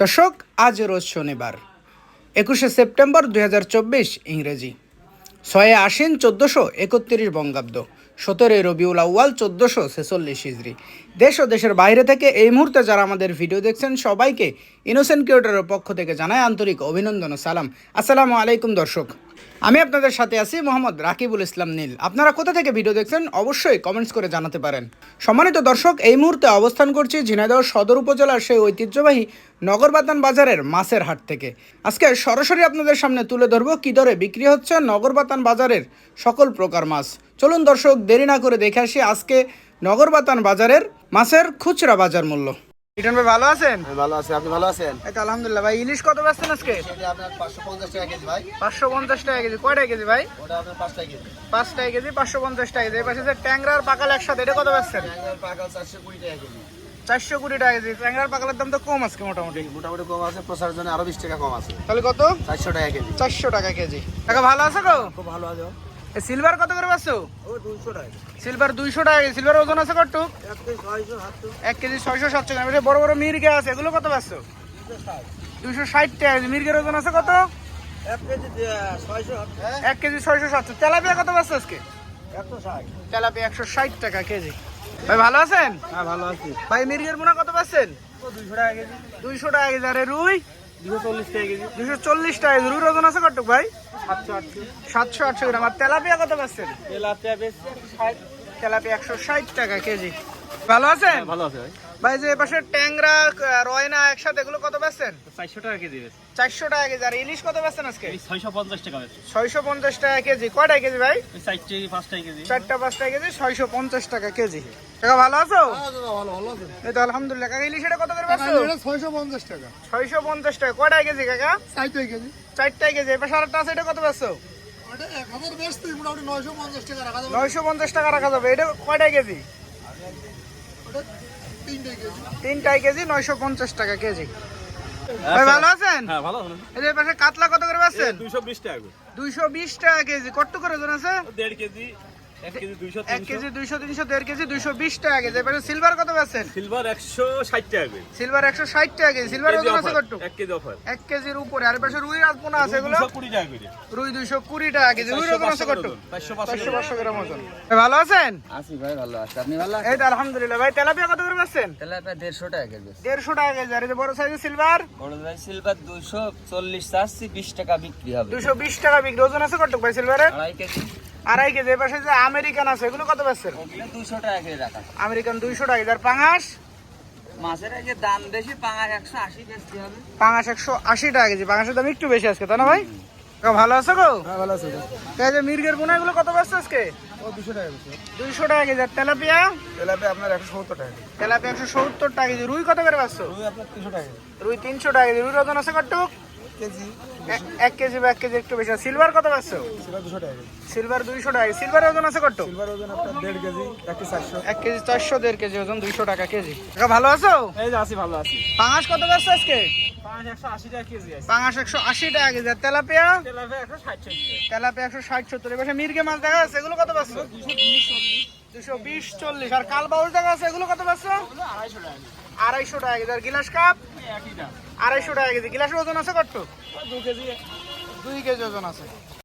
দর্শক, আজ রোজ শনিবার, একুশে সেপ্টেম্বর দু হাজার চব্বিশ ইংরেজি। ছয়ে আশ্বিন চোদ্দোশো একত্রিশ বঙ্গাব্দ, সতেরোই রবিউল আউ্য়াল চোদ্দশো ছেচল্লিশ হিজড়ি দেশ ও দেশের বাইরে থেকে এই মুহূর্তে যারা আমাদের ভিডিও দেখছেন, সবাইকে ইনোসেন্ট কিউটারের পক্ষ থেকে জানায় আন্তরিক অভিনন্দন ও সালাম। আসসালামু আলাইকুম দর্শক। আমি আপনাদের সাথে আছি মোহাম্মদ রাকিবুল ইসলাম নীল। আপনারা কোথা থেকে ভিডিও দেখছেন অবশ্যই কমেন্টস করে জানাতে পারেন। সম্মানিত দর্শক, এই মুহূর্তে অবস্থান করছি ঝিনাইদহ সদর উপজেলার সেই ঐতিহ্যবাহী নগরবাতান বাজারের মাছের হাট থেকে। আজকে সরাসরি আপনাদের সামনে তুলে ধরবো কী দরে বিক্রি হচ্ছে নগরবাতান বাজারের সকল প্রকার মাছ। চলুন দর্শক, দেরি না করে দেখে আসি আজকে নগরবাতান বাজারের মাছের খুচরা বাজার মূল্য। রিটার্ন ভাই ভালো আছেন? ভালো আছি আপনি ভালো আছেন? এই তো আলহামদুলিল্লাহ ভাই ইলিশ কত পাচ্ছেন আজকে? আপনার পাঁচশো পঞ্চাশ টাকা কেজি ভাই। পাঁচশো পঞ্চাশ টাকা কেজি কয়টা কেজি ভাই? ওটা আপনার পাঁচ টাকা কেজি। পাঁচ টাকা কেজি পাঁচশো পঞ্চাশ টাকা কেজি। এই পাশে যে ট্যাংরার পাকাল একসাথে এটা কত পাচ্ছেন ট্যাংরার পাকাল চারশো কুড়ি টাকা কেজি। চারশো কুড়ি টাকা কেজি। ট্যাংরার পাকালের দাম তো কম আজকে মোটামুটি। মোটামুটি কম আছে প্রসারের জন্য আরও বিশ টাকা কম আছে। তাহলে কত? চারশো টাকা কেজি। চারশো টাকা কেজি। টাকা ভালো আছে গো? খুব ভালো আছে। সিলভার কত করে পাচ্ছ? ও দুশো টাকা। সিলভার দুইশো টাকা সিলভার ওজন আছে কত? এক কেজি ছয়শো সাতশো গ্রাম বড় বড় মির্গে আছে এগুলো কত পাচ্ছ? দুইশো ষাট। টাকা মির্গের ওজন আছে কত? এক কেজি ছয়শো সাতশো তেলাপিয়া কত পাচ্ছ আজকে? তেলাপিয়া একশো ষাট টাকা কেজি। ভাই ভালো আছেন? হ্যাঁ ভালো আছি। ভাই মির্গের পোনা কত পাচ্ছেন? দুশো টাকা কেজি। দুইশো টাকা কেজি। আরে রুই? দুশো চল্লিশ টাকা কেজি। দুশো চল্লিশ টাকা রুইর ওজন আছে কত ভাই? সাতশো আটশো। গ্রাম। আর তেলাপিয়া কত পাচ্ছেন? তেলাপিয়া বেশি তেলাপিয়া একশো ষাট টাকা কেজি। ভালো আছেন? ভালো আছে ভাই। ভাই যে পাশে ট্যাংরা রয়না একসাথে এগুলো কত পাচ্ছেন চারশো টাকা কেজি চারশো টাকা কেজি। আর ইলিশ কত পাচ্ছেন আজকে? ছয়শো পঞ্চাশ টাকা বেশি ছয়শো পঞ্চাশ টাকা কেজি। কয়টা কেজি ভাই? ওই চার কেজি পাঁচ টাকা কেজি। চারটা পাঁচটা কেজি ছয়শো পঞ্চাশ টাকা কেজি। টাকা ভালো আছো? ভালো ভালো আছে। এই তো আলহামদুলিল্লাহ। কাকা ইলিশ এটা কত করে পাচ্ছ ছয়শো পঞ্চাশ টাকা। ছয়শো পঞ্চাশ টাকা। কয়টা কেজি কাকা? চারটাই কেজি। চারটায় কেজি। এবার সারাটা আছে এটা কত পাচ্ছ ওটা এক হাজার মোটামুটি নয়শো পঞ্চাশ টাকা রাখা যাবে। নয়শো পঞ্চাশ টাকা রাখা যাবে। এটা কয়টা কেজি? তিনটাই কেজি নয়শো পঞ্চাশ টাকা কেজি। ভাই ভালো আছেন? হ্যাঁ ভালো এই যে পাশে কাতলা কত করে পাচ্ছেন দুশো বিশ টাকা দুইশো বিশ টাকা কেজি কত করে ওজন আছে? দেড় কেজি। কেজি দুইশো এক কেজি দুইশো তিনশো দেড় কেজি দুইশো বিশ টাকা কেজি। এবারে সিলভার কত পাচ্ছেন? সিলভার একশো ষাট টাকা কেজি। সিলভার একশো ষাট টাকা কেজি। সিলভার কেজি আছে offer, এক কেজি অফার এক কেজির উপরে। আর পাশে রুই আর আছে এগুলো? দুশো কুড়ি টাকা করে রুই দুইশো কুড়ি টাকা কেজি। রুই ওজন আছে কত চারশো চারশো পাঁচশো। গ্রাম ওজন। ভালো আছেন? আছি ভাই ভালো আছে। আপনি ভালো এই তো আলহামদুলিল্লাহ। ভাই তেলাপিয়া কত করে আপনার দেড়শো টাকা কেজি। দেড়শো টাকা কেজি। আর বড় সাইজের সিলভার বড় ভাই সিলভার দুইশো চল্লিশ চাচ্ছি বিশ টাকা বিক্রি হবে। দুইশো বিশ টাকা বিক্রি। ওজন আছে কত ভাই সিলভারের আড়াই কেজি। আড়াই কেজি এ পাশে যে আমেরিকান আছে এগুলো কত পাচ্ছেন ওগুলো দুশো টাকা কেজি রাখা আমেরিকান দুইশো টাকা কেজি আর পাঙাশ? মাছের আগে দাম বেশি পাঙাশ একশো আশি বেশি হবে। পাঙাশ একশো আশি টাকা কেজি পাঙাশের দাম একটু বেশি আজকে তাই না ভাই? ভালো আছো গো? হ্যাঁ ভালো আছে। এই যে মির্গের বোনা এগুলো কত পাচ্ছে আজকে? ও দুশো টাকা দুইশো টাকা কেজি আর তেলাপিয়া? আপনার একশো সত্তর টাকা কেজি। তেলাপিয়া একশো সত্তর টাকা কেজি রুই কত করে পাচ্ছ রুই আপনার তিনশো টাকা কেজি। রুই তিনশো টাকা কেজি রুই ওজন আছে কটুক কেজি। এক কেজি বা এক কেজি একটু বেশি। সিলভার কত পাচ্ছ? সিলভার দুশো টাকা সিলভার দুইশো টাকা সিলভার ওজন আছে কত? সিলভার ওজন আপনার দেড় কেজি এক কেজি চারশো। এক কেজি চারশো দেড় কেজি ওজন দুইশো টাকা কেজি। কাকা ভালো আছো? এই যে আছি ভালো আছি। পাঙাশ কত পাচ্ছ আজকে? পাঙাশ একশো আশি টাকা কেজি আর তেলাপিয়া? তেলাপিয়া একশো ষাট সত্তর। এবার মির্গে মাছ দেখা আছে এগুলো কত পাচ্ছ? দুশো বিশ চল্লিশ। আর কাল বাউল দেখা আছে এগুলো কত পাচ্ছ? আড়াইশো টাকা আড়াইশো টাকা কেজি। আর গিলাস কাপ? আড়াইশো টাকা কেজি। গিলাসের ওজন আছে কত? দু কেজি। দুই কেজি ওজন আছে।